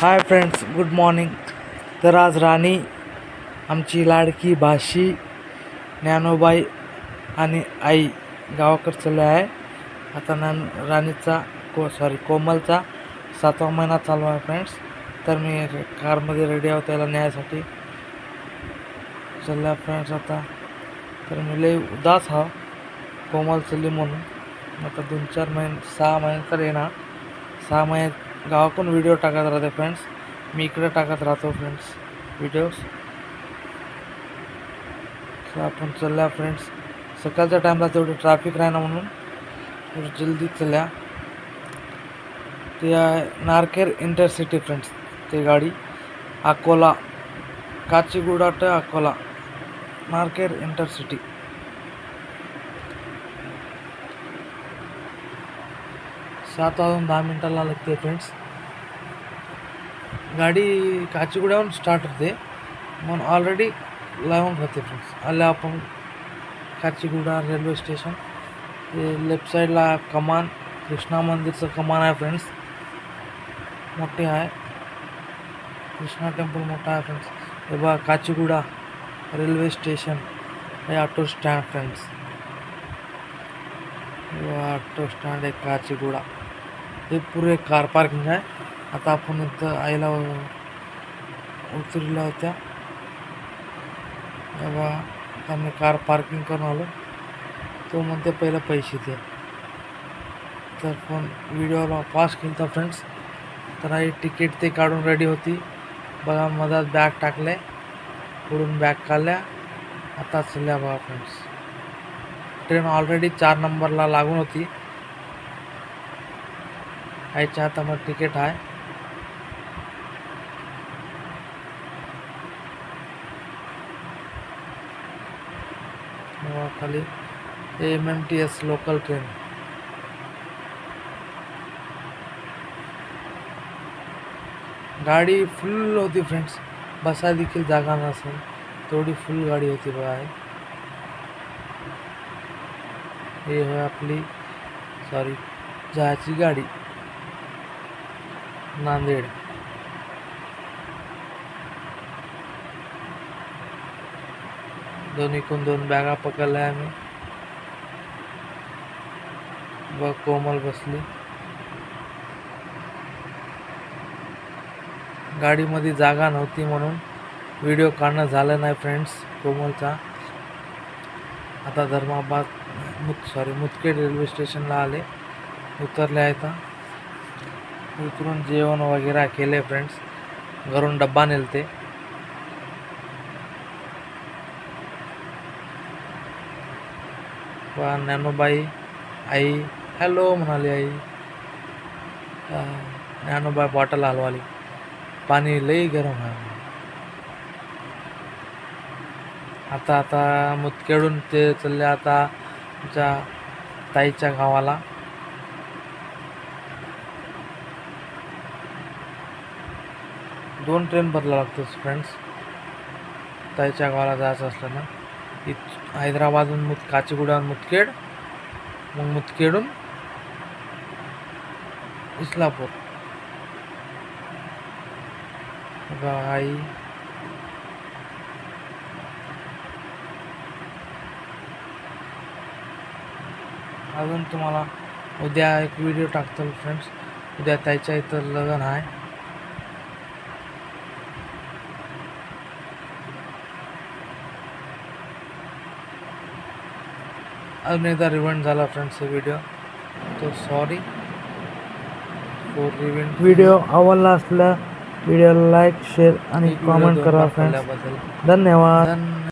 Hi friends good morning तर आज राणी आमची लाडकी भाशी ज्ञानोबाई आणि आई गावाकडे चाललो आहे. आता ज्ञान राणीचा को सॉरी कोमलचा सातवा महिना चालू आहे फ्रेंड्स तर मी कारमध्ये रेडी आहोत त्याला न्यायसाठी. चालल्या फ्रेंड्स आता. तर मी लई उदास हा कोमल चलली म्हणून. आता दोन चार महिने सहा महिने तर येणार. सहा महिन्यात गावाकडून व्हिडिओ टाकत राहते फ्रेंड्स मी इकडे टाकत राहतो फ्रेंड्स व्हिडिओज सो आपण चालल्या फ्रेंड्स सकाळच्या टाईमला तेवढी ट्रॅफिक राही ना म्हणून. थोडी जल्दी चालल्या. ते नारकेर इंटरसिटी फ्रेंड्स ते गाडी. अकोला काचीगुडा ते अकोला नारकेर इंटरसिटी सात वाजून दहा मिनटाला लागते फ्रेंड्स. गाडी काचीगुड्याहून स्टार्ट होते. म्हणून ऑलरेडी लावून राहते फ्रेंड्स. आल्या आपण काचीगुडा रेल्वे स्टेशन ते लेफ्ट साईडला कमान कृष्णा मंदिरचं कमान आहे फ्रेंड्स. मोठे आहे. कृष्णा टेम्पल मोठा आहे फ्रेंड्स. हे बघा काचीगुडा रेल्वे स्टेशन हे auto stand friends. Auto stand आहे काचीगुडा. हे पुरे कार पार्किंग आहे. आता आपण इथं आईला उतरल्या होत्या बाबा त्यांनी कार पार्किंग करून आलो. तो म्हणते पहिलं पैसे दे. तर फोन व्हिडिओला पास केला फ्रेंड्स तर आई तिकीट ते काढून रेडी होती. बघा मधात बॅग टाकले पुढून बॅग काढल्या. आता चलल्या बघा फ्रेंड्स ट्रेन ऑलरेडी चार नंबरला लागून होती. आईच्या हातामध्ये तिकीट आहे तेव्हा खाली M M T S local train गाडी फुल होती फ्रेंड्स बसा देखील जागा नसेल तेवढी फुल गाडी होती बघा आहे हे आपली सॉरी जायची गाडी। नांदेड. दोन्हीकडून दोन बॅगा पकडल्या आम्ही. व कोमल बसली. गाडीमध्ये जागा नव्हती म्हणून व्हिडिओ काढणं झालं नाही फ्रेंड्स कोमलचा. आता धर्माबाद मुत सॉरी मुतखेड रेल्वे स्टेशनला आले. उतरले आहेत. उतरून जेवण वगैरे केले फ्रेंड्स घरून डब्बा नेलते. वा ज्ञानोबाई आई. हॅलो म्हणाली आई. अं, ज्ञानोबाई बॉटल हलवाली. पाणी लई गरम आहे. आता आता मुतखेडून ते चालले आता आमच्या ताईच्या गावाला. दोन ट्रेन बदला लागतो फ्रेंड्स ताईच्या गावाला जायचं असलं ना इत हैदराबादहून मुत काचीगुडाहून मुतखेड मग मुतखेडून इस्लापूर. आई. अजून तुम्हाला उद्या एक व्हिडिओ टाकतो फ्रेंड्स उद्या त्याच्या इथं लग्न आहे. अजून एकदा रिव्हाइंड झाला फ्रेंड्स हे व्हिडिओ तो सॉरी फॉर रिव्हाइंड व्हिडिओ आवडला असला व्हिडिओला लाईक शेअर आणि कॉमेंट करा फ्रेंड्स धन्यवाद.